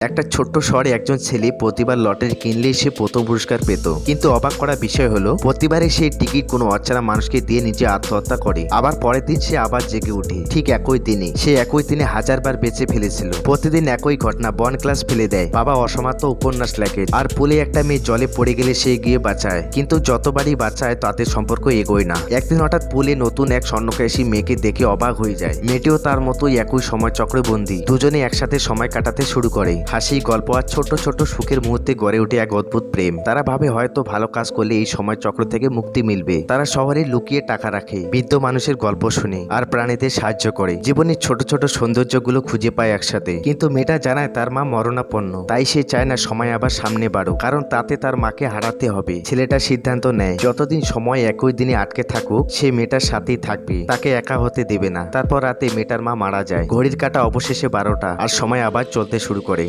একটা ছোট্ট শহরে একজন ছেলে প্রতিবার লটারি কিনলেই সে প্রথম পুরস্কার পেত। কিন্তু অবাক করা বিষয় হলো, প্রতিবারে সেই টিকিট কোনো অচেনা মানুষকে দিয়ে নিজে আত্মহত্যা করে। আবার পরের দিন সে আবার জেগে ওঠে। ঠিক একই দিনে। সে একই দিনে হাজারবার বেঁচে ফেলেছিল। প্রতিদিন একই ঘটনা বন ক্লাস ফেলে দেয়। বাবা অসমাপ্ত উপন্যাস লেখে। আর পুলে একটা মেয়ে জলে পড়ে গেলে সে গিয়ে বাঁচায়। কিন্তু যতবারই বাঁচায় তাদের সম্পর্ক এগোয় না। একদিন হঠাৎ পুলে নতুন এক স্বর্ণকাশী মেয়েকে দেখে অবাক হয়ে যায়। মেয়েটিও তার মতোই একই সময় চক্রে বন্দী দুজনে একসাথে সময় কাটাতে শুরু করে। হাসি, গল্প আর ছোট ছোট সুখের মুহূর্তে গড়ে ওঠে এক অদ্ভুত প্রেম। তারা ভাবে হয়তো ভালো কাজ করলে এই সময় চক্র থেকে মুক্তি মিলবে। তারা শহরে লুকিয়ে টাকা রাখে, বৃদ্ধ মানুষের গল্প শুনে আর প্রাণীদের সাহায্য করে। জীবনের ছোট ছোট সৌন্দর্যগুলো খুঁজে পায় একসাথে। কিন্তু মেয়েটা জানায় তার মা মরণাপন্ন। তাই সে চায় না সময় আবার সামনে বাড়ুক, কারণ তাতে তার মাকে হারাতে হবে। ছেলেটা সিদ্ধান্ত নেয়, যতদিন সময় একই দিনে আটকে থাকুক, সে মেয়েটার সাথেই থাকবে। তাকে একা হতে দেবে না। তারপর রাতে মেয়েটার মা মারা যায়। ঘড়ির কাটা অবশেষে বারোটা, আর সময় আবার চলতে শুরু করে।